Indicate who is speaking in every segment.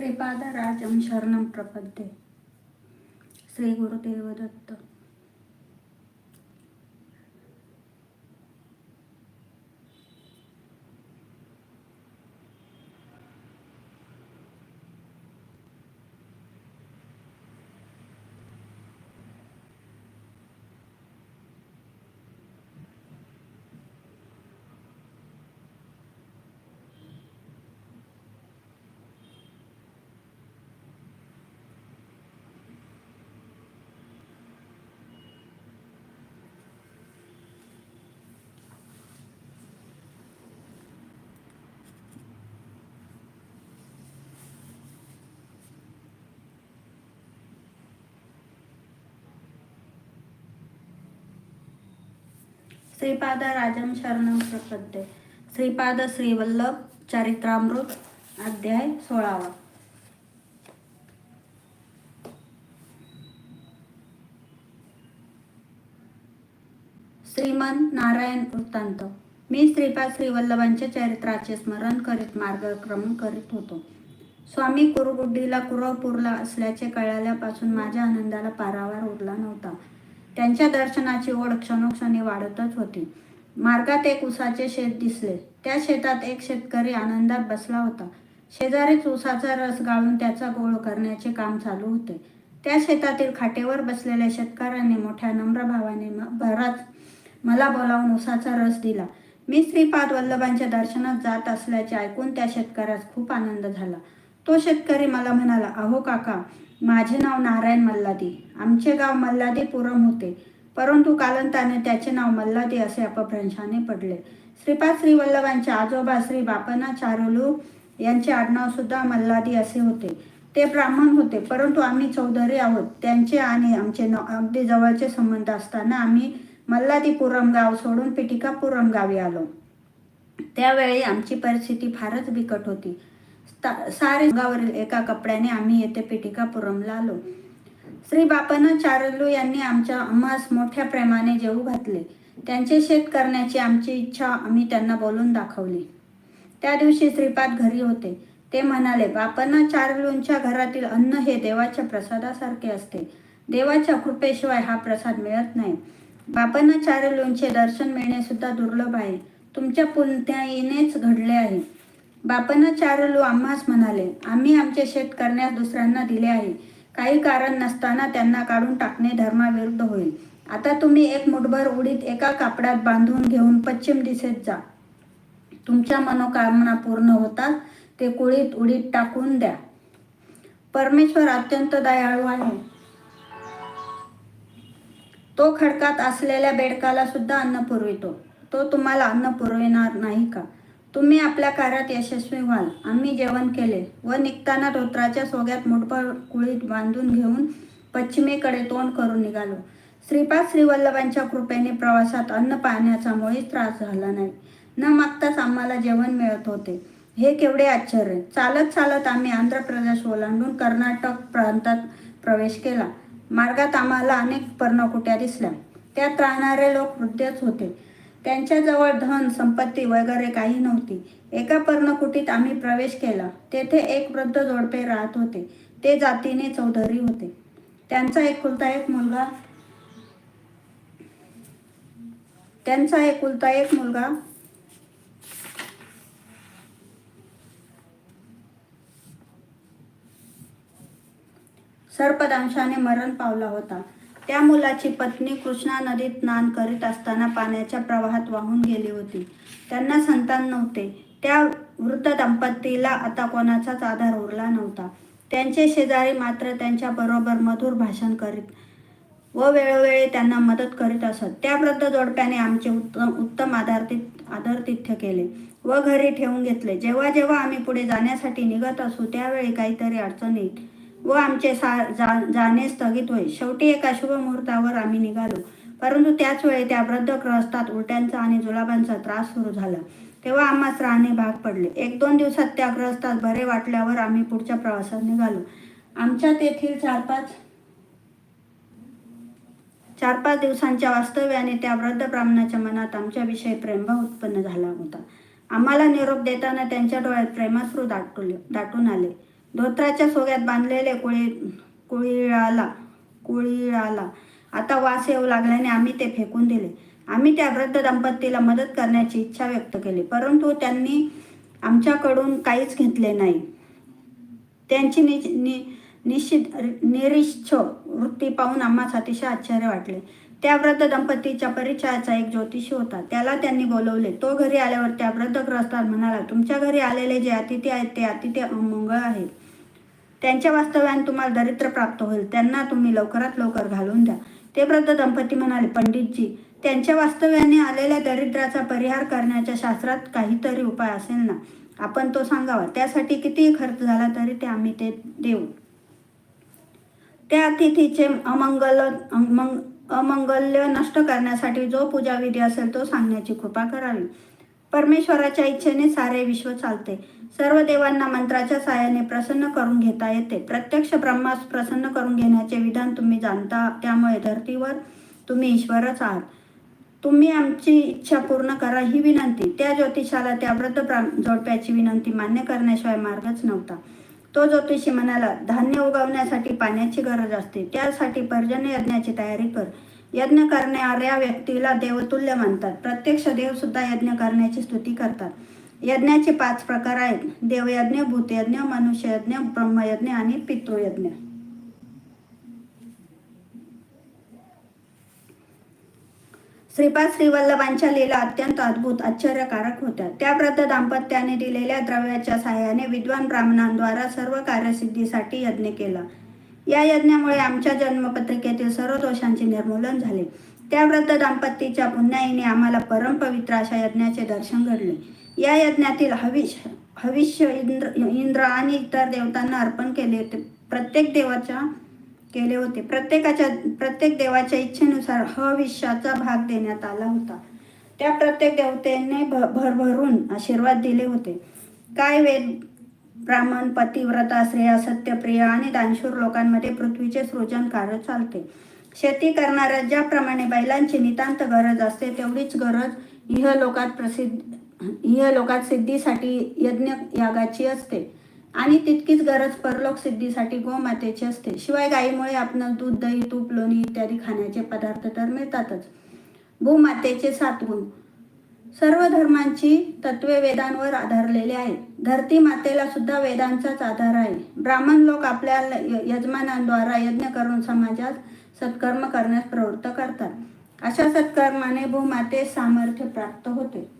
Speaker 1: श्रीपादराजं शरणं प्रपद्ये श्री गुरुदेव दत्त श्रीपाद राजम शरणं प्रपद्ये. श्रीपाद श्रीवल्लभ चरित्रामृत अध्याय सोळावा. श्रीमन नारायण वृत्तांत. मी श्रीपाद श्रीवल्लभांच्या चरित्राचे स्मरण करीत मार्गक्रमण करीत होतो. स्वामी कुरुगुड्डीला कुरवपूरला असल्याचे कळल्यापासून माझ्या आनंदाला पारावार उरला नव्हता. त्यांच्या दर्शनाची ओढ क्षणोक्षणी वाढतच होती. मार्गात एक उसाचे शेत दिसले. त्या शेतात एक शेतकरी आनंदात बसला होता. शेजारीच उसाचा रस गाळून त्याचा गोळ करण्याचे काम चालू होते. त्या शेतातील खाटेवर बसलेल्या शेतकऱ्यांनी मोठ्या नम्र भावाने भरात बराच मला बोलावून उसाचा रस दिला. मी श्रीपाद वल्लभांच्या दर्शनात जात असल्याचे ऐकून त्या शेतकऱ्यास खूप आनंद झाला. तो शेतकरी मला म्हणाला अहो काका माझे नाव नारायण मल्लादी. आमचे गाव मल्लादीपुरम होते. परंतु कालंताने त्याचे नाव मल्लादी असे अपभ्रंशाने पडले. श्रीपाद श्री वल्लभांचे आजोबा श्री बापना चारुलू यांचे आडनाव सुद्धा मल्लादी असे होते. ते ब्राह्मण होते. परंतु आम्ही चौधरी आहोत. त्यांचे आणि आमचे न अगदी जवळचे संबंध असताना आम्ही मल्लादीपुरम गाव सोडून पिटिकापुरम गावी आलो. त्यावेळी आमची परिस्थिती फारच बिकट होती. सारे अंगावरील एका कपड्याने आम्ही येथे पिटिकापुरमला आलो श्री बापना चारलू यांनी आमच्या आम्हास मोठ्या प्रेमाने जेवू घातले. त्यांचे शेत करण्याची आमची इच्छा आम्ही त्यांना बोलून दाखवली. त्या दिवशी श्रीपाद घरी होते. ते म्हणाले बापना चारलूंच्या घरातील अन्न हे देवाच्या प्रसादासारखे असते. देवाच्या कृपेशिवाय हा प्रसाद मिळत नाही. बापना चारलूंचे दर्शन मिळणे सुद्धा दुर्लभ आहे. तुमच्या पुण्याईनेच घडले आहे. बापानं चारलू आम्हास म्हणाले आम्ही आमचे शेत करण्यास दुसऱ्यांना दिले आहे. काही कारण नसताना त्यांना काढून टाकणे धर्माविरुद्ध होईल. आता तुम्ही एक मुठभर उडीत एका कापडात बांधून घेऊन पश्चिम दिशेत जा. तुमच्या मनोकामना पूर्ण होतात ते कुळीत उडीत टाकून द्या. परमेश्वर अत्यंत दयाळू आहे. तो खडकात असलेल्या बेडकाला सुद्धा अन्न पुरवितो. तो तुम्हाला अन्न पुरविणार नाही का? तुम्ही आपल्या कार्यात यशस्वी व्हाल. आम्ही जेवण केले व निघताना धोत्राच्या सोग्यात मोठभर कुळीत बांधून घेऊन पश्चिमेकडे तोंड करून निघालो. श्रीपाद श्रीवल्लभांच्या कृपेने प्रवासात अन्न पाण्याचा मुळीच त्रास झाला नाही. न मागताच आम्हाला जेवण मिळत होते. हे केवढे आश्चर्य! चालत चालत आम्ही आंध्र प्रदेश ओलांडून कर्नाटक प्रांतात प्रवेश केला. मार्गात आम्हाला अनेक पर्णकुट्या दिसल्या. त्यात राहणारे लोक वृद्धच होते. त्यांच्याजवळ धन संपत्ती वगैरे काही नव्हती. एका पर्णकुटीत आम्ही प्रवेश केला. तेथे एक वृद्ध जोडपे राहत होते. ते जातीने चौधरी होते. त्यांचा एकुलता एक मुलगा त्यांचा एकुलता एक मुलगा सर्पदंशाने मरण पावला होता. त्या मुलाची पत्नी कृष्णा नदीत स्नान करीत असताना पाण्याच्या प्रवाहात वाहून गेली होती. त्यांना संतान नव्हते. त्या वृद्ध दंपतीला आता कोणाचाच आधार उरला नव्हता. त्यांचे शेजारी मात्र त्यांच्या बरोबर मधुर भाषण करीत व वेळोवेळी त्यांना मदत करीत असत. त्या वृद्ध जोडप्याने आमचे उत्तम उत्तम आधारतिथ आदरतिथ्य केले व घरी ठेवून घेतले. जेव्हा जेव्हा आम्ही पुढे जाण्यासाठी निघत असू त्यावेळी काहीतरी अडचण येईल व आमचे सा जा जाणे स्थगित होईल. शेवटी एका शुभ मुहूर्तावर आम्ही निघालो. परंतु त्याच वेळी त्या वृद्ध ग्रस्तात उलट्यांचा आणि जुलाबांचा त्रास सुरू झाला. तेव्हा आम्हास राहणे भाग पडले. एक दोन दिवसात त्या ग्रस्तात बरे वाटल्यावर आम्ही पुढच्या प्रवासात निघालो. आमच्या तेथील चार पाच चार पाच दिवसांच्या वास्तव्याने त्या वृद्ध ब्राह्मणाच्या मनात आमच्याविषयी प्रेमभाव उत्पन्न झाला होता. आम्हाला निरोप देताना त्यांच्या डोळ्यात प्रेमाश्रू दाटू दाटून आले. धोत्राच्या सोग्यात बांधलेले कुळी कुळीळाला कुळीळाला. आता वास येऊ लागल्याने आम्ही ते फेकून दिले. आम्ही त्या वृद्ध दंपतीला मदत करण्याची इच्छा व्यक्त केली परंतु त्यांनी आमच्याकडून काहीच घेतले नाही. त्यांची नि निश्चित निरिच्छ वृत्ती पाहून आम्हास अतिशय आश्चर्य वाटले. त्या वृद्ध दंपतीच्या परिचयाचा एक ज्योतिषी होता. त्याला त्यांनी बोलवले. तो घरी आल्यावर त्या वृद्ध ग्रस्तात म्हणाला तुमच्या घरी आलेले जे अतिथी आहेत ते अतिथी अमंगळ आहेत. त्यांच्या वास्तव्याने तुम्हाला दरिद्र प्राप्त होईल. त्यांना तुम्ही लवकरात लवकर घालून द्या. ते वृद्ध दंपती म्हणाले पंडितजी त्यांच्या वास्तव्याने आलेल्या दरिद्राचा परिहार करण्याच्या शास्त्रात काहीतरी उपाय असेल ना? आपण तो सांगावा. त्यासाठी कितीही खर्च झाला तरी ते आम्ही ते देऊ. त्या अतिथीचे अमंगल अमंग अमंगल्य नष्ट करण्यासाठी जो पूजाविधी असेल तो सांगण्याची कृपा करावी. परमेश्वराच्या इच्छेने सारे विश्व चालते. सर्व देवांना मंत्राच्या साहाय्याने प्रसन्न करून घेता येते. प्रत्यक्ष ब्रह्मास प्रसन्न करून घेण्याचे विधान तुम्ही जाणता त्यामुळे धर्तीवर तुम्ही ईश्वरच आहात. तुम्ही आमची इच्छा पूर्ण करा ही विनंती. त्या ज्योतिषाला त्या वृद्ध ब्राह्म- जोडप्याची विनंती मान्य करण्याशिवाय मार्गच नव्हता. तो ज्योतिषी म्हणाला धान्य उगवण्यासाठी पाण्याची गरज असते. त्यासाठी पर्जन्य यज्ञाची तयारी कर. यज्ञ करणाऱ्या व्यक्तीला देवतुल्य मानतात. प्रत्यक्ष देव सुद्धा यज्ञ करण्याची स्तुती करतात. यज्ञाचे पाच प्रकार आहेत. देवयज्ञ भूतयज्ञ मनुष्ययज्ञ ब्रह्मयज्ञ आणि पितृयज्ञ. श्रीपाद श्रीवल्लभांच्या लीला अत्यंत अद्भुत आश्चर्यकारक होत्या. त्या वृद्ध दाम्पत्याने दिलेल्या द्रव्याच्या सहाय्याने विद्वान ब्राह्मणांद्वारा सर्व कार्यसिद्धीसाठी यज्ञ केला. या यज्ञामुळे आमच्या जन्मपत्रिकेतील सर्व दोषांचे निर्मूलन झाले. त्या व्रत दाम्पत्याच्या पुण्याईने आम्हाला परमपवित्र अशा यज्ञाचे दर्शन घडले. या यज्ञातील हविष हविष्य इंद्र इंद्र आणि इतर देवतांना अर्पण केले. होते प्रत्येक देवाच्या केले होते. प्रत्येकाच्या प्रत्येक देवाच्या इच्छेनुसार हविष्याचा भाग देण्यात आला होता. त्या प्रत्येक देवतेने भरभरून आशीर्वाद दिले होते. काय वेद ब्राह्मण पतिव्रता श्रेया सत्यप्रिय आणि दानशूर लोकांमध्ये पृथ्वीचे सृजन कार्य चालते. शेती करणाऱ्या ज्याप्रमाणे बैलांची नितांत गरज असते तेवढीच गरज इहलोकात प्रसिद्ध इहलोकात सिद्धीसाठी यज्ञ यागाची असते. आणि तितकीच गरज परलोक सिद्धीसाठी गोमातेची असते. शिवाय गायीमुळे आपण दूध दही तूप लोणी इत्यादी खाण्याचे पदार्थ तर मिळतातच. भूमातेचे सात गुण. सर्व धर्मांची तत्वे वेदांवर आधारलेली आहेत. धरती मातेला सुद्धा वेदांचाच आधार आहे. ब्राह्मण लोक आपल्या यजमानांद्वारा यज्ञ करून समाजात सत्कर्म करण्यास प्रवृत्त करतात. अशा सत्कर्माने भूमाते सामर्थ्य प्राप्त होते.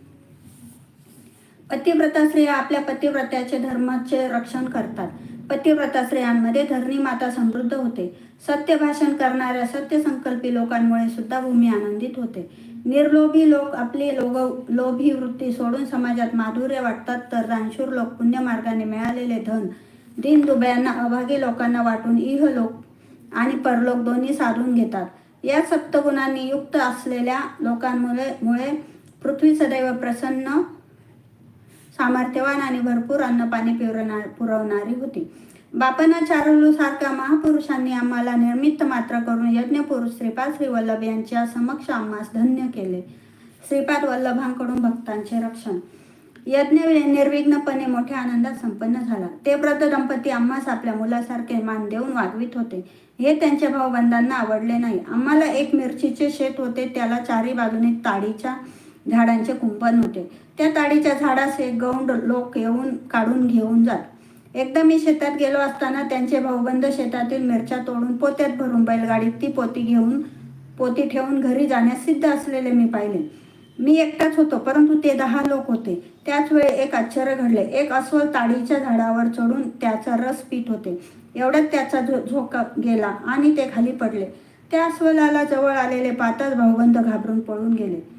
Speaker 1: पतिव्रता स्त्रिया आपल्या पतिव्रत्याचे धर्माचे रक्षण करतात. पतिव्रता स्त्रियांमध्ये धरणी माता समृद्ध होते. सत्य भाषण करणाऱ्या सत्य संकल्पी लोकांमुळे सुद्धा भूमी आनंदित होते. निर्लोभी लोक आपली लोग लोभी वृत्ती सोडून समाजात माधुर्य वाटतात तर दानशूर लोक पुण्यमार्गाने मिळालेले धन दिन दुबळ्यांना अभागी लोकांना वाटून इह लोक आणि परलोक दोन्ही साधून घेतात. या सप्तगुणांनी युक्त असलेल्या लोकांमुळे मुळे पृथ्वी सदैव प्रसन्न सामर्थ्यवान आणि भरपूर अन्नपाणी पाणी पुरवणारी होती. बापना चारुलू सारख्या महापुरुषांनी आम्हाला निर्मित मात्र करून यज्ञपुरुष श्रीपाद श्री वल्लभ यांच्या समक्ष आम्हास धन्य केले. श्रीपाद वल्लभांकडून भक्तांचे रक्षण. यज्ञ निर्विघ्नपणे मोठ्या आनंदात संपन्न झाला. ते व्रत दंपती आम्हास आपल्या मुलासारखे मान देऊन वागवित होते. हे त्यांच्या भाऊबंधांना आवडले नाही. आम्हाला एक मिरचीचे शेत होते. त्याला चारी बाजूने ताडीच्या झाडांचे कुंपण होते. त्या ताडीच्या झाडास एक गौंड लोक येऊन काढून घेऊन जात. एकदा मी शेतात गेलो असताना त्यांचे भाऊबंद शेतातील मिरच्या तोडून पोत्यात भरून बैलगाडीत ती पोती घेऊन पोती ठेवून घरी जाण्यास सिद्ध असलेले मी पाहिले. मी एकटाच होतो परंतु ते दहा लोक होते. त्याच वेळी एक आश्चर्य घडले. एक अस्वल ताडीच्या झाडावर चढून त्याचा रस पीत होते. एवढ्यात त्याचा झो झोका गेला आणि ते खाली पडले. त्या अस्वलाला जवळ आलेले पातच भाऊबंद घाबरून पळून गेले.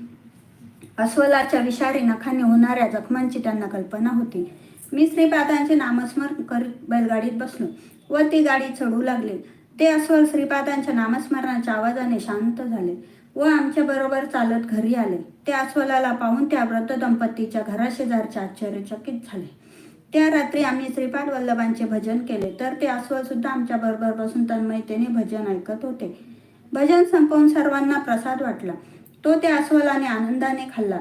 Speaker 1: अस्वलाच्या विषारी नखाने होणाऱ्या जखमांची त्यांना कल्पना होती. मी श्रीपादांचे नामस्मरण करीत बैलगाडीत बसलो व ती गाडी चढू लागली. ते अस्वल श्रीपादांच्या नामस्मरणाच्या आवाजाने शांत झाले व आमच्या बरोबर चालत घरी आले. त्या अस्वलाला पाहून त्या व्रत दंपतीच्या घराशेजारचे आश्चर्यचकित झाले. त्या रात्री आम्ही श्रीपाद वल्लभांचे भजन केले तर ते अस्वल सुद्धा आमच्या बरोबर बसून तन्मयतेने भजन ऐकत होते. भजन संपवून सर्वांना प्रसाद वाटला. तो त्या अस्वलाने आनंदाने खाल्ला.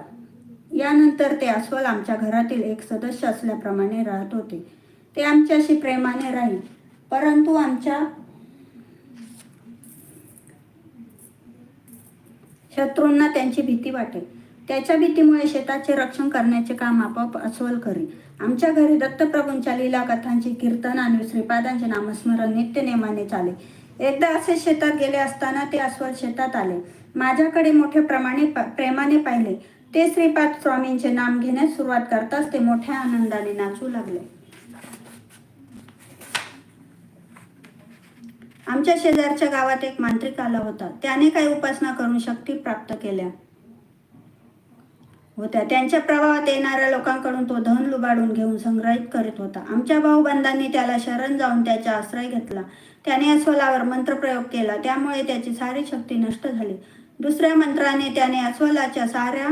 Speaker 1: यानंतर ते अस्वल आमच्या घरातील एक सदस्य असल्याप्रमाणे राहत होते. ते आमच्याशी प्रेमाने राहील परंतु आमच्या शत्रूंना त्यांची भीती वाटेल त्याच्या भीतीमुळे शेताचे रक्षण करण्याचे काम आपोआप अस्वल करी आमच्या घरी दत्तप्रभूंच्या लीला कथांची कीर्तन आणि श्रीपादांचे नामस्मरण नित्य नेमाने चाले. एकदा असे शेतात गेले असताना ते अस्वल शेतात आले. माझ्याकडे मोठ्या प्रमाणे प्रेमाने पाहिले. ते श्रीपाद स्वामींचे नाम घेण्यास सुरुवात करताच ते मोठ्या आनंदाने नाचू लागले. आमच्या शेजारच्या गावात एक मांत्रिक आला होता. त्याने काही उपासना करून शक्ती प्राप्त केल्या. होत्या. त्यांच्या प्रभावात येणाऱ्या लोकांकडून तो धन लुबाडून घेऊन संग्रहित करीत होता. आमच्या भाऊबंधांनी त्याला शरण जाऊन त्याचा आश्रय घेतला. त्याने अस्वलावर मंत्रप्रयोग केला. त्यामुळे त्याची सारी शक्ती नष्ट झाली. दुसऱ्या मंत्राने त्याने अस्वलाच्या साऱ्या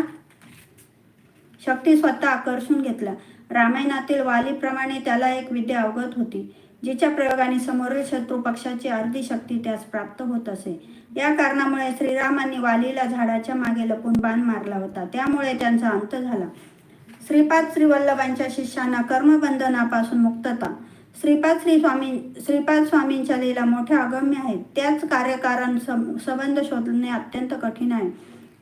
Speaker 1: शक्ती स्वतः आकर्षून घेतल्या. रामायणातील वालीप्रमाणे त्याला एक विद्या अवगत होती जिच्या प्रयोगाने समोरील शत्रू पक्षाची अर्धी शक्ती त्यास प्राप्त होत असे. या कारणामुळे श्रीरामांनी वालीला झाडाच्या मागे लपून बाण मारला होता. त्यामुळे त्यांचा अंत झाला. श्रीपाद श्रीवल्लभांच्या शिष्यांना कर्मबंधनापासून मुक्तता श्रीपाद श्री स्वामी श्रीपाद स्वामींच्या लीला मोठ्या अगम्य आहेत. त्याच कार्यकारण सं- संबंध शोधणे अत्यंत कठीण आहे.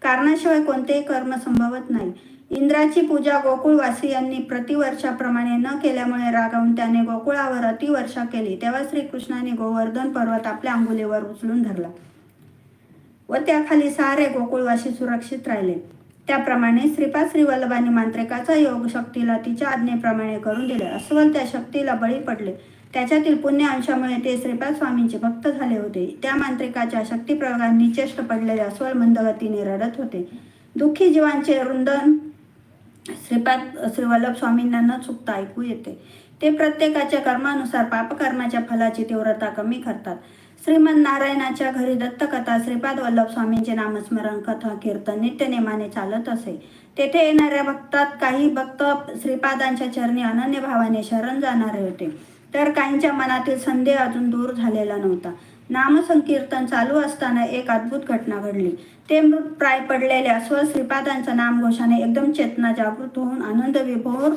Speaker 1: कारणाशिवाय कोणतेही कर्म संभवत नाही. इंद्राची पूजा गोकुळवासियांनी प्रतिवर्षाप्रमाणे न केल्यामुळे रागावून त्याने गोकुळावर अतिवर्षा केली. तेव्हा श्रीकृष्णाने गोवर्धन पर्वत आपल्या अंगुलीवर उचलून धरला व त्याखाली सारे गोकुळवासी सुरक्षित राहिले. त्याप्रमाणे श्रीपाद श्रीवल्लभाने मांत्रिकाचा योग शक्तीला तिच्या आज्ञेप्रमाणे करून दिले. अस्वल त्या शक्तीला बळी पडले. त्याच्यातील पुण्य अंशामुळे ते श्रीपाद स्वामींचे भक्त झाले होते. त्या मांत्रिकाच्या शक्तीप्रयोगात निचेष्ट पडलेले अस्वल मंदगतीने रडत होते. दुःखी जीवांचे रुंदन श्रीपाद श्रीवल्लभ स्वामींना न चुकता ऐकू येते. ते प्रत्येकाच्या कर्मानुसार पापकर्माच्या फलाची तीव्रता कमी करतात. श्रीमंत नारायणाच्या घरी दत्तकथा श्रीपाद वल्लभ स्वामींचे नामस्मरण कथा कीर्तन नित्यनेमाने चालत असे. तेथे येणाऱ्या भक्तात काही भक्त श्रीपादांच्या चरणी अनन्य भावाने शरण जाणारे होते. तर काहींच्या मनातील संदेह अजून दूर झालेला नव्हता. नामसंकीर्तन चालू असताना एक अद्भुत घटना घडली. ते मृतप्राय प्राय स्व अस्वल श्रीपादांच्या नामघोषाने एकदम चेतना जागृत होऊन आनंद विभोर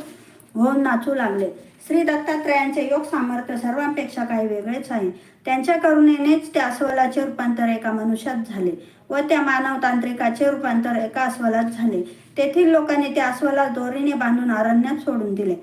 Speaker 1: होऊन नाचू लागले. श्री दत्तात्रयांचे योग सामर्थ्य सर्वांपेक्षा काही वेगळेच आहे. त्यांच्या करुणेनेच त्या अस्वलाचे रूपांतर एका मनुष्यात झाले व त्या मानव तांत्रिकाचे रूपांतर एका अस्वलात झाले. तेथील लोकांनी त्या अस्वला दोरीने बांधून अरण्यात सोडून दिले.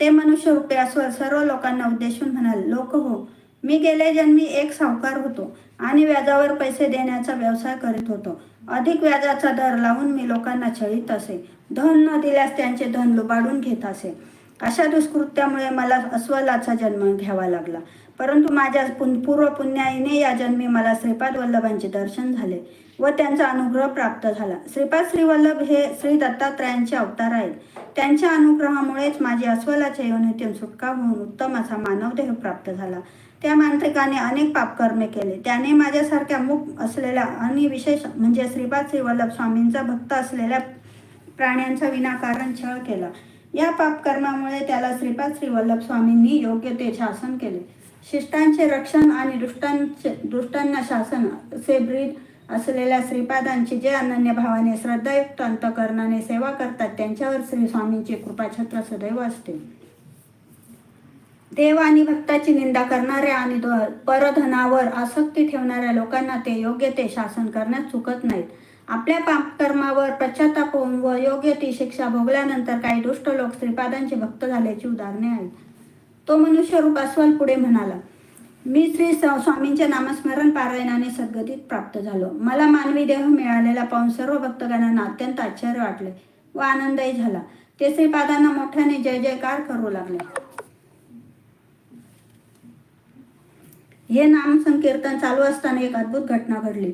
Speaker 1: ते मनुष्य रूपे अस्वल सर्व लोकांना उद्देशून म्हणाले लोक हो मी गेले जन्मी एक सावकार होतो आणि व्याजावर पैसे देण्याचा व्यवसाय करीत होतो. अधिक व्याजाचा दर लावून मी लोकांना छळीत असे. धन न दिल्यास त्यांचे धन लुबाडून घेत असे. अशा दुष्कृत्यामुळे मला अस्वलाचा जन्म घ्यावा लागला. परंतु माझ्या पुन- पूर्व पुण्याईने या जन्मी मला श्रीपाद वल्लभांचे दर्शन झाले व त्यांचा अनुग्रह प्राप्त झाला. श्रीपाद श्रीवल्लभ हे श्री दत्तात्रयांचे अवतार आहेत. त्यांच्या अनुग्रहामुळेच माझी अस्वलाच्या योनीतून सुटका होऊन उत्तम असा मानवदेह प्राप्त झाला. त्या मांत्रिकाने अनेक पापकर्मे केले. त्याने माझ्यासारख्या मूक असलेल्या आणि विशेष म्हणजे श्रीपाद श्रीवल्लभ स्वामींचा भक्त असलेल्या प्राण्यांचा विनाकारण छळ केला. या पापकर्मामुळे त्याला श्रीपाद श्री वल्लभ स्वामींनी योग्य ते शासन केले. शिष्टांचे रक्षण आणि दुष्टांचे दुष्टांना शासन असे ब्रीद असलेल्या श्रीपादांची जे अनन्य भावाने श्रद्धायुक्त अंतकरणाने सेवा करतात त्यांच्यावर श्री स्वामींची कृपाछत्र सदैव असते. देव आणि भक्ताची निंदा करणाऱ्या आणि परधनावर आसक्ती ठेवणाऱ्या लोकांना ते योग्य ते शासन करण्यात चुकत नाहीत. आपल्या पापकर्मावर पश्चाताप होऊन व योग्य ती शिक्षा भोगल्यानंतर काही दुष्ट लोक श्रीपादांचे भक्त झाल्याची उदाहरणे आहेत. तो मनुष्य रूप अस्वल पुढे म्हणाला मी श्री स्वामींचे नामस्मरण पारायणाने सद्गतीत प्राप्त झालो. मला मानवी देह मिळालेला पाहून सर्व भक्तगणांना अत्यंत आश्चर्य वाटले व आनंदही झाला. ते श्रीपादांना मोठ्याने जय जयकार करू लागले. हे नाम संकीर्तन चालू असताना एक अद्भुत घटना घडली.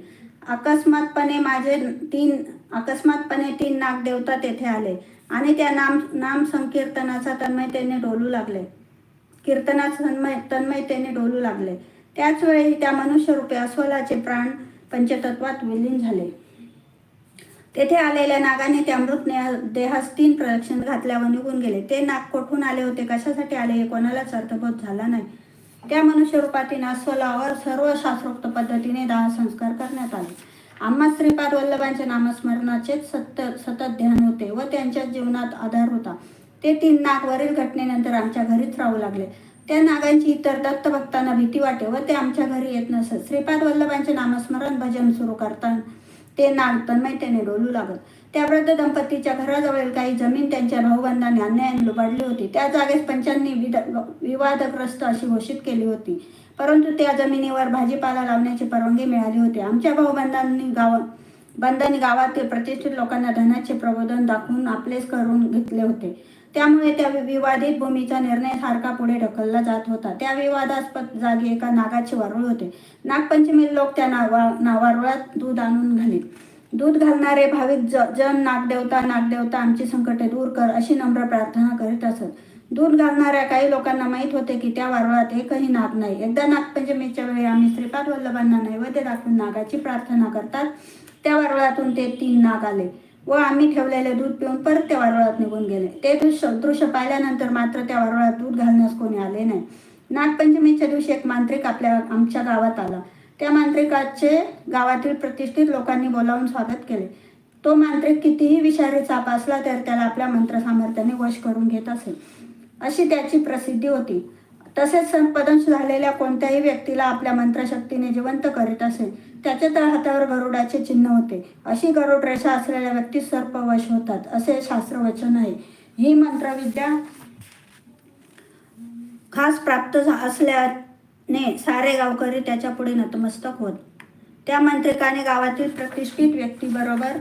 Speaker 1: अकस्मातपणे माझे तीन अकस्मातपणे तीन नागदेवता तेथे आले आणि त्या नाम नाम संकीर्तनाचा तन्मयतेने डोलू लागले. कीर्तनाचा तन्मय तन्मयतेने डोलू लागले. त्याच वेळी त्या मनुष्यरूपे अस्वलाचे प्राण पंचतत्वात विलीन झाले. तेथे आलेल्या नागाने त्या मृत देहास तीन प्रदक्षिण घातल्यावर निघून गेले. ते नाग कोठून आले होते? कशासाठी आले? हे कोणालाच अर्थबोध झाला नाही. त्या मनुष्य अस्वलावर सर्व शास्त्रोक्त पद्धतीने दाह संस्कार करण्यात आले. आम्हा श्रीपाद वल्लभांच्या नामस्मरणाचेच सत्य सतत ध्यान होते व त्यांच्या जीवनात आधार होता. ते तीन नाग वरील घटनेनंतर आमच्या घरीच राहू लागले. त्या नागांची इतर दत्तभक्तांना भीती वाटे व ते आमच्या घरी येत नसत. श्रीपाद वल्लभांचे नामस्मरण भजन सुरू करताना ते नाग तन्मयतेने डोलू लागत. त्या वृद्ध दंपतीच्या घराजवळील काही जमीन त्यांच्या भाऊबंधाने अन्यायाने लुबाडली होती. त्या जागेस पंचांनी विद- विवादग्रस्त अशी घोषित केली होती. परंतु त्या जमिनीवर भाजीपाला लावण्याची परवानगी मिळाली होती. आमच्या भाऊबंधांनी गाव बंधांनी गावातील प्रतिष्ठित लोकांना धनाचे प्रबोधन दाखवून आपलेच करून घेतले होते. त्यामुळे त्या विवादित भूमीचा निर्णय सारखा पुढे ढकलला जात होता. त्या विवादास्पद जागी एका नागाचे वारुळ होते. नागपंचमी लोक त्या नावा नावारुळात दूध आणून घालीत. दूध घालणारे भाविक ज जन नागदेवता नागदेवता आमची संकटे दूर कर अशी नम्र प्रार्थना करीत असत. दूध घालणाऱ्या काही लोकांना माहीत होते की त्या वारुळात एकही नाग नाही. एकदा नागपंचमीच्या वेळी आम्ही श्रीपाद वल्लभांना नैवेद्य दाखवून नागाची प्रार्थना करतात. त्या वारुळातून ते तीन नाग आले. व आम्ही ठेवलेले दूध पिऊन परत त्या वारुळात निघून गेले. ते दृश्य दृश्य पाहिल्यानंतर मात्र त्या वारुळात दूध घालण्यास कोणी आले नाही. नागपंचमीच्या दिवशी एक मांत्रिक आपल्या आमच्या गावात आला. त्या मांत्रिकाचे गावातील प्रतिष्ठित लोकांनी बोलावून स्वागत केले. तो मांत्रिक कितीही विषारी चाप असला तर त्याला आपल्या मंत्र सामर्थ्याने वश करून घेत असे. अशी त्याची प्रसिद्धी होती. तसेच संपदंश झालेल्या कोणत्याही व्यक्तीला आपल्या मंत्रशक्तीने जिवंत करीत असे. त्याच्या तर हातावर गरुडाचे चिन्ह होते. अशी गरुड रेषा असलेल्या व्यक्ती सर्पवश होतात असे शास्त्रवचन आहे. ही मंत्रविद्या खास प्राप्त असल्याने सारे गावकरी त्याच्या पुढे नतमस्तक होत. त्या मंत्रिकाने गावातील प्रतिष्ठित व्यक्तीबरोबर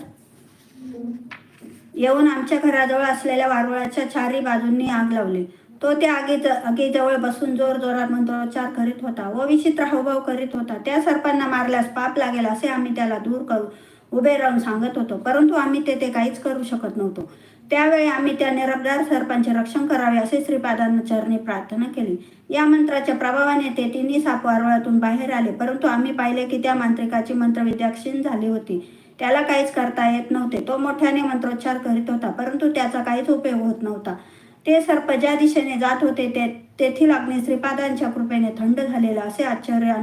Speaker 1: येऊन आमच्या घराजवळ असलेल्या वारुळाच्या चारी बाजूंनी आग लावली. तो त्या आगीज आगीजवळ बसून जोर जोरात मंत्रोच्चार करीत होता व विचित्र हावभाव करीत होता. त्या सर्पांना मारल्यास पाप लागेल असे आम्ही त्याला दूर करू उभे राहून सांगत होतो. परंतु आम्ही तेथे काहीच करू शकत नव्हतो. त्यावेळी आम्ही त्या निरबदार सर्पांचे रक्षण करावे असे श्रीपादांना चरणी प्रार्थना केली. या मंत्राच्या प्रभावाने ते तिन्ही साप वारवळातून बाहेर आले. परंतु आम्ही पाहिले की त्या मांत्रिकाची मंत्रविद्या क्षीण झाली होती. त्याला काहीच करता येत नव्हते. तो मोठ्याने मंत्रोच्चार करीत होता परंतु त्याचा काहीच उपयोग होत नव्हता. ते सर्प ज्या दिशेने जात होते ते तेथील अग्नी श्रीपादांच्या कृपेने थंड झालेला असे आश्चर्य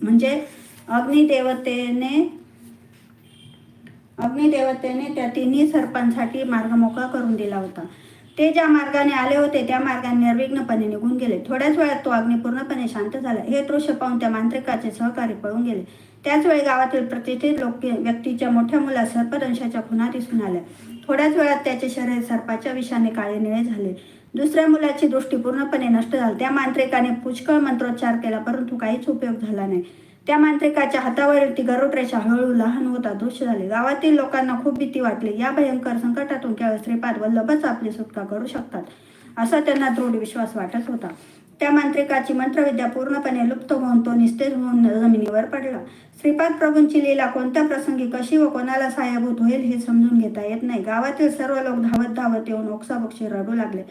Speaker 1: म्हणजे अग्निदेवतेने अग्निदेवतेने त्या तिन्ही सर्पांसाठी मार्ग मोकळा करून दिला होता. ते ज्या मार्गाने आले होते त्या मार्गाने निर्विघ्नपणे निघून गेले. थोड्याच वेळात तो अग्नी पूर्णपणे शांत झाला. हे दृश्य पाहून त्या मांत्रिकाचे सहकारी पळून गेले. त्याच वेळी गावातील प्रतिष्ठित लोक व्यक्तीच्या मोठ्या मुलास सर्पदंशाच्या खुना दिसून आल्या. थोड्याच वेळात त्याचे शरीर सर्पाच्या विषाने काळे निळे झाले. दुसऱ्या मुलाची दृष्टी पूर्णपणे नष्ट झाली. त्या मांत्रिकाने पुष्कळ मंत्रोच्चार केला परंतु काहीच उपयोग झाला नाही. त्या मांत्रिकाच्या हातावरील ती गरुड रेषा हळूहळू लहान होत अदृश्य झाली. गावातील लोकांना खूप भीती वाटली. या भयंकर संकटातून केवळ श्रीपाद वल्लभच आपली सुटका करू शकतात असा त्यांना दृढ विश्वास वाटत होता. त्या मांत्रिकाची मंत्रविद्या पूर्णपणे लुप्त होऊन तो निस्तेज होऊन जमिनीवर पडला. श्रीपाद प्रभूंची लीला कोणत्या प्रसंगी कशी व कोणाला सहाय्यभूत होईल हे समजून घेता येत नाही. गावातील सर्व लोक धावत धावत येऊन ओक्साबोक्षी रडू लागले.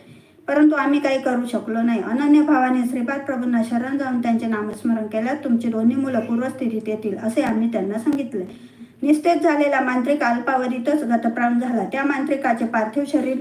Speaker 1: परंतु आम्ही काही करू शकलो नाही. अनन्य भावाने श्रीपाद प्रभूंना शरण जाऊन त्यांचे नामस्मरण केल्यास तुमची दोन्ही मुलं पूर्वस्थितीत येतील असे आम्ही त्यांना सांगितले. निस्तेज झालेला मांत्रिक अल्पावधीतच गतप्राण झाला. त्या मांत्रिकाचे पार्थिव शरीर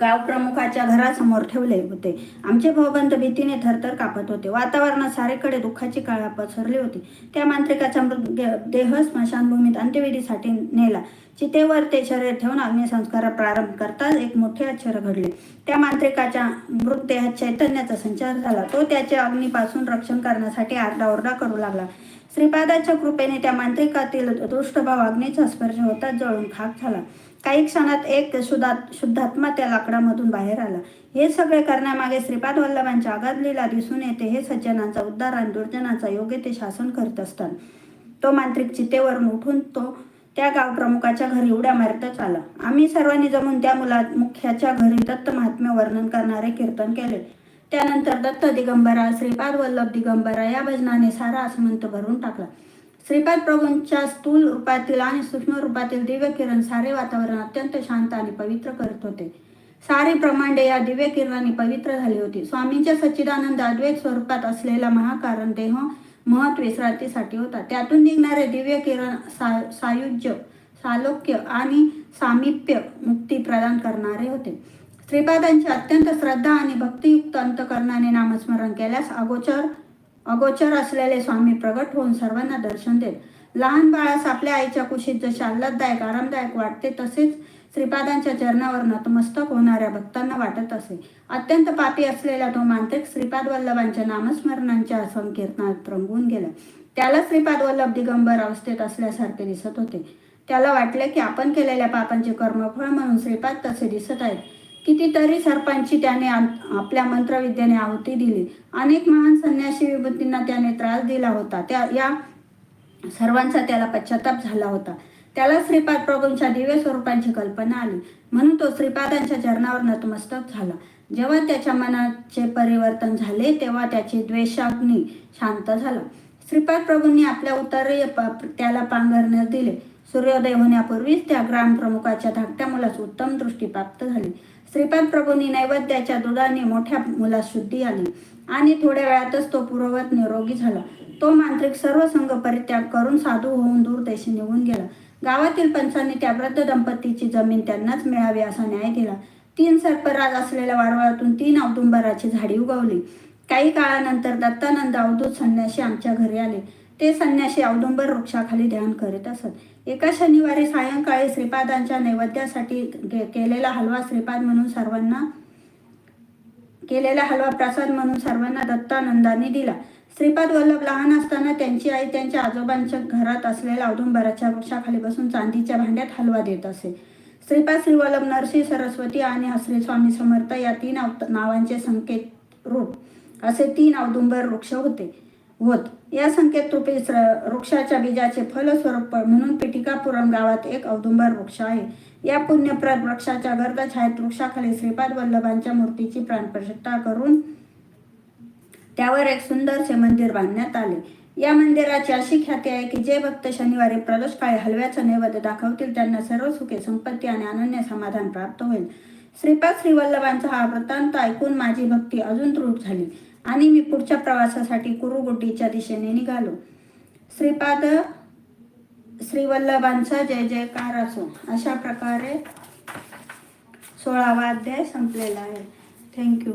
Speaker 1: गाव प्रमुखाच्या घरासमोर ठेवले होते. आमचे भाऊबंद भीतीने थरथर कापत होते. वातावरणात सारेकडे दुःखाची काळा पसरली होती. त्या मांत्रिकाचा मृतदेह स्मशानभूमीत अंत्यविधीसाठी नेला. चितेवर ते शरीर ठेवून अग्निसंस्कार प्रारंभ करताच एक मोठे आश्चर्य घडले. त्या मांत्रिकाच्या मृतदेहात चैतन्याचा संचार झाला. तो त्याच्या अग्नीपासून रक्षण करण्यासाठी आरडाओरडा करू लागला. श्रीपादाच्या कृपेने त्या मांत्रिकातील दुष्टभाव अग्नीचा स्पर्श होताच जळून खाक झाला. काही क्षणात एक शुद्धा शुद्धात्मा त्या लाकडामधून बाहेर आला. हे सगळे करण्यामागे श्रीपाद वल्लभांच्या आगाधलीला दिसून येते हे सज्जनांचा उद्धार आणि दुर्जनांचा योग्य ते शासन करत असतात. तो मांत्रिक चितेवरून उठून तो त्या गाव प्रमुखाच्या घरी उड्या मारतच आला. आम्ही सर्वांनी जमून त्या मुला मुख्याच्या घरी दत्त महात्म्य वर्णन करणारे कीर्तन केले. त्यानंतर दत्त दिगंबरा श्रीपाद वल्लभ दिगंबरा या भजनाने सारा आसमंत भरून टाकला. श्रीपाद प्रभूंच्या स्थूल रूपातील आणि सूक्ष्म रूपातील दिव्य किरण सारे वातावरण अत्यंत शांत आणि पवित्र करत होते. सारे ब्रह्मांडे या दिव्य किरणाने पवित्र झाली होती. स्वामींच्या सच्चिदानंद अद्वैत स्वरूपात असलेला महाकारण देह महत् विश्रांतीसाठी होता. त्यातून निघणारे दिव्य किरण सा सायुज्य सालोक्य आणि सामिप्य मुक्ती प्रदान करणारे होते. श्रीपादांची अत्यंत श्रद्धा आणि भक्तियुक्त अंतकरणाने नामस्मरण केल्यास अगोचर अगोचर असलेले स्वामी प्रगट होऊन सर्वांना दर्शन देत लहान बाळास आपल्या आईच्या कुशीत जसे आल्हाददायक आरामदायक वाटते तसेच श्रीपादांच्या चरणावर नतमस्तक होणाऱ्या भक्तांना वाटत असे. अत्यंत पापी असलेला तो मांत्रिक श्रीपाद वल्लभांच्या नामस्मरणांच्या संकीर्तनात रंगून गेला. त्याला श्रीपाद वल्लभ दिगंबर अवस्थेत असल्यासारखे दिसत होते. त्याला वाटले की आपण केलेल्या पापांचे कर्मफळ म्हणून श्रीपाद तसे दिसत आहेत. कितीतरी सर्पांची त्याने आपल्या मंत्रविद्येने आहुती दिली. अनेक महान संन्यासी विभूतींना त्याने त्रास दिला होता. त्या या सर्वांचा त्याला पश्चाताप झाला होता. त्याला श्रीपाद प्रभूंच्या दिव्य स्वरूपांची कल्पना आली. म्हणून तो श्रीपादांच्या चरणावर नतमस्तक झाला. जेव्हा त्याच्या मनाचे परिवर्तन झाले तेव्हा त्याची द्वेषाग्नी शांत झाला. श्रीपाद प्रभूंनी आपल्या उत्तरेय त्याला पांघरण्यास दिले. सूर्योदय होण्यापूर्वीच त्या ग्रामप्रमुखाच्या धाकट्या मुलास उत्तम दृष्टी प्राप्त झाली. श्रीपाद प्रभूंनी नैवेद्याच्या दुधाने मोठ्या मुलास शुद्धी आली आणि थोड्या वेळातच तो पूर्ववत निरोगी झाला. तो मांत्रिक सर्व संघ परित्याग करून साधू होऊन दूर देशी निघून गेला. गावातील पंचांनी त्या वृद्ध दंपतीची जमीन त्यांनाच मिळावी असा न्याय दिला. तीन सर्पराज असलेल्या वारवाळातून तीन औदुंबराची झाडी उगवली. काही काळानंतर दत्तानंद अवधूत संन्याशी आमच्या घरी आले. ते संन्याशी औदुंबर वृक्षाखाली ध्यान करीत असत. एका शनिवारी सायंकाळी श्रीपादांच्या नैवेद्यासाठी केलेला हलवा श्रीपाद म्हणून सर्वांना केलेला हलवा प्रसाद म्हणून सर्वांना दत्तानंदांनी दिला. श्रीपाद वल्लभ लहान असताना त्यांची आई त्यांच्या आजोबांच्या घरात असलेल्या औदुंबराच्या वृक्षाखाली बसून चांदीच्या भांड्यात हलवा देत असे. श्रीपाद श्रीवल्लभ नरसिंह सरस्वती आणि श्री स्वामी समर्थ या तीन नावांचे संकेत रूप असे तीन औदुंबर वृक्ष होते. होत. या संकेत रूपी वृक्षाच्या बीजाचे फलस्वरूप म्हणून पिटिकापुरम गावात एक औदुंबर वृक्ष आहे. या पुण्यप्रद वृक्षाच्या गर्द छायेत वृक्षाखाली श्रीपाद वल्लभांच्या मूर्तीची प्राणप्रतिष्ठा करून त्यावर एक सुंदरसे मंदिर बांधण्यात आले. या मंदिराची अशी ख्याती आहे की जे भक्त शनिवारी प्रदोष काळी हलव्याचा नैवेद्य दाखवतील त्यांना सर्व सुखे संपत्ती आणि अनन्य समाधान प्राप्त होईल. श्रीपाद श्रीवल्लभांचा हा वृत्तांत ऐकून माझी भक्ती अजून दृढ झाली. आणि मी पुढच्या प्रवासासाठी कुरुगुड्डीच्या दिशेने निघालो. श्रीपाद श्रीवल्लभांचा जय जयकार असो. अशा प्रकारे सोळावा अध्याय संपलेला आहे. थँक्यू